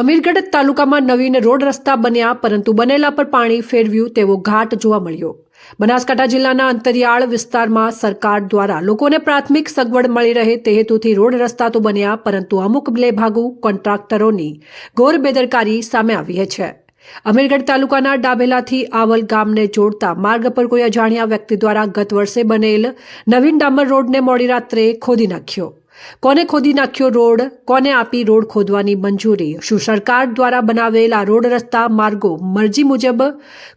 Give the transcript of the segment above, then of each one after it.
અમીરગઢ તાલુકામાં નવીન રોડ રસ્તા બન્યા, પરંતુ બનેલા પર પાણી ફેરવ્યું તેવો ઘાટ જોવા મળ્યો. બનાસકાંઠા જિલ્લાના અંતરિયાળ વિસ્તારમાં સરકાર દ્વારા લોકોને પ્રાથમિક સગવડ મળી રહે તે હેતુથી રોડ રસ્તા તો બન્યા, પરંતુ અમુક લેભાગુ કોન્ટ્રાક્ટરોની ઘોર બેદરકારી સામે આવી છે. અમીરગઢ તાલુકાના ડાભેલાથી આવલ ગામને જોડતા માર્ગ પર કોઈ અજાણ્યા વ્યક્તિ દ્વારા ગત વર્ષે બનેલ નવીન ડામર રોડને મોડી રાત્રે ખોદી નાખ્યો. કોને ખોદી નાખ્યો રોડ? કોને આપી રોડ ખોદવાની મંજૂરી? શું સરકાર દ્વારા બનાવેલા રોડ રસ્તા માર્ગો મરજી મુજબ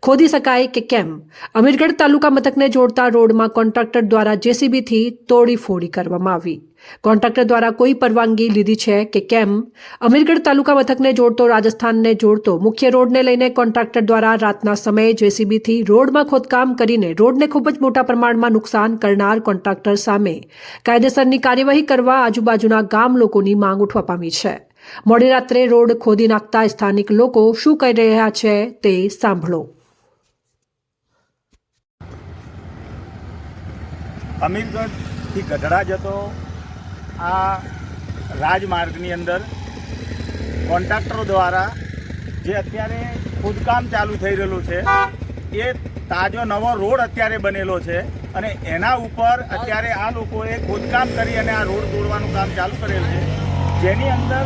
ખોદી શકાય કે કેમ? અમીરગઢ તાલુકા મથકને જોડતા રોડમાં કોન્ટ્રાક્ટર દ્વારા જેસીબીથી તોડીફોડી કરવામાં આવી. કોન્ટ્રાક્ટર દ્વારા કોઈ પરવાનગી લીધી છે કે કેમ? અમીરગઢ તાલુકા મથકને જોડતો રાજસ્થાનને જોડતો મુખ્ય રોડને લઈને કોન્ટ્રાક્ટર દ્વારા રાતના સમયે જેસીબીથી રોડમાં ખોદકામ કરીને રોડને ખૂબ જ મોટા પ્રમાણમાં નુકસાન કરનાર કોન્ટ્રાક્ટર સામે કાયદેસરની કાર્યવાહી કરવા આજુબાજુના ગામ લોકોની માંગ ઉઠવા પામી છે. મોડી રાત્રે રોડ ખોદી નાખતા સ્થાનિક લોકો શું કહી રહ્યા છે તે સાંભળો. અમીરગઢથી ગઢડા જતો આ રાજમાર્ગની અંદર કોન્ટ્રાક્ટરો દ્વારા જે અત્યારે ખોદકામ ચાલુ થઈ રહેલું છે, એ તાજો નવો રોડ અત્યારે બનેલો છે અને એના ઉપર અત્યારે આ લોકોએ ખોદકામ કરી અને આ રોડ તોડવાનું કામ ચાલુ કરેલ છે. જેની અંદર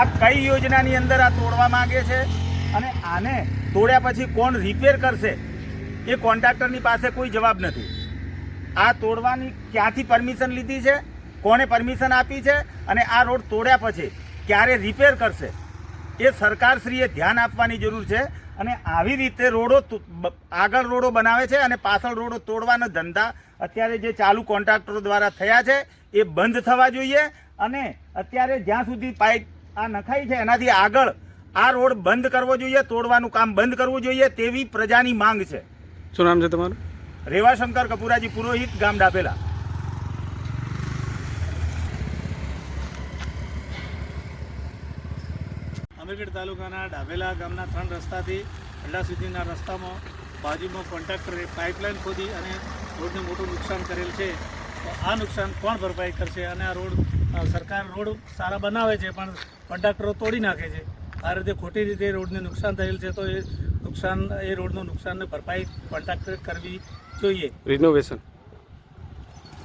આ કઈ યોજનાની અંદર આ તોડવા માંગે છે અને આને તોડ્યા પછી કોણ રિપેર કરશે, એ કોન્ટ્રાક્ટરની પાસે કોઈ જવાબ નથી. આ તોડવાની ક્યાંથી પરમિશન લીધી છે? કોણે પરમિશન આપી છે અને આ રોડ તોડ્યા પછી ક્યારે રિપેર કરશે? એ સરકારશ્રીએ ધ્યાન આપવાની જરૂર છે અને આવી રીતે રોડો આગળ રોડો બનાવે છે અને પાછળ રોડો તોડવાના ધંધા અત્યારે જે ચાલુ કોન્ટ્રાક્ટરો દ્વારા થયા છે એ બંધ થવા જોઈએ અને અત્યારે જ્યાં સુધી પાઇપ આ નખાઈ છે એનાથી આગળ આ રોડ બંધ કરવો જોઈએ તોડવાનું કામ બંધ કરવું જોઈએ તેવી પ્રજાની માંગ છે. શું નામ છે તમારું? રેવાશંકર કપૂરાજી પુરોહિત ગામ ડાભેલા. અમીરગઢ તાલુકાના ડાભેલા ગામના ત્રણ રસ્તાથી અડ્ડા સુધીના રસ્તામાં બાજુમાં કોન્ટ્રાક્ટરે પાઇપલાઇન ખોદી અને રોડને મોટું નુકસાન કરેલ છે. તો આ નુકસાન કોણ ભરપાઈ કરશે? અને આ રોડ સરકાર રોડ સારા બનાવે છે પણ કોન્ટ્રાક્ટરો તોડી નાખે છે. આ રીતે ખોટી રીતે રોડને નુકસાન થયેલ છે તો એ નુકસાન એ રોડનું નુકસાનને ભરપાઈ કોન્ટ્રાક્ટર કરવી જોઈએ. રિનોવેશન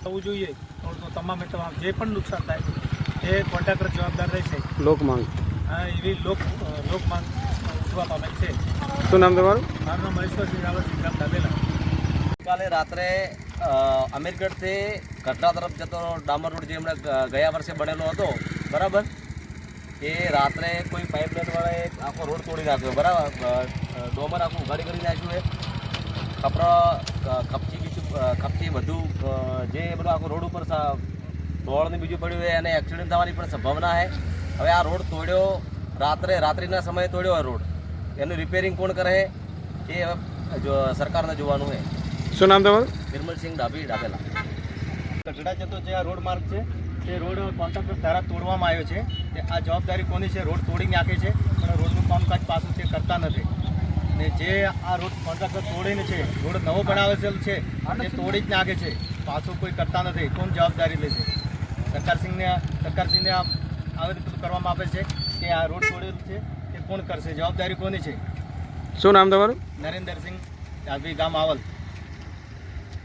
થવું જોઈએ. રોડનું તમામે તમામ જે પણ નુકસાન થાય એ કોન્ટ્રાક્ટર જવાબદાર રહેશે. લોક માંગ. એવી લોક લોક માંગ ઉઠવા પામેલ છે. શું નામ તમારું? મારું નામ મહેશ્વરસિંહ રાવતસિંહ ગામ ડાબેલા. કાલે રાત્રે અમીરગઢથી કટરા તરફ જતો ડામર રોડ જે હમણાં ગયા વર્ષે બનેલો હતો બરાબર? એ રાત્રે કોઈ પાઇપલાઇનવાળાએ આખો રોડ તોડી નાખ્યો બરાબર? ડોમર આખું ઉઘાડી કરી નાખ્યું એ. કપરા ખપચી કપચી બીજું ખપચી કપચી બધું જે બધું આખો રોડ ઉપર દોડને બીજું પડ્યું હોય અને એક્સિડન્ટ થવાની પણ સંભાવના છે હવે આ રોડ તોડ્યો રાત્રે રાત્રિના સમયે તોડ્યો આ રોડ. એનું રિપેરિંગ કોણ કરે? એ જો સરકારને જોવાનું છે. શું નામ તમારું? નિર્મલસિંહ ડાભી ડાબેલા ગઢડા જતો જે આ રોડ માર્ગ છે તે રોડ કોન્ટ્રાક્ટર દ્વારા તોડવામાં આવ્યો છે. તે આ જવાબદારી કોની છે? રોડ તોડી નાખે છે પણ રોડનું કામકાજ પાછું તે કરતા નથી. ને જે આ રોડ કોન્ટ્રાક્ટર તોડીને છે રોડ નવો બનાવેલ છે તે તોડી જ નાખે છે. પાછું કોઈ કરતા નથી. કોણ જવાબદારી લે છે સરકારસિંહને સરકારસિંહને આ આવી રીતે કરવામાં આવે છે કે આ રોડ તોડેલ છે તે કોણ કરશે? જવાબદારી કોની છે? શું નામ તમારું? નરેન્દ્રસિંહ ડાભી ગામ આવલ.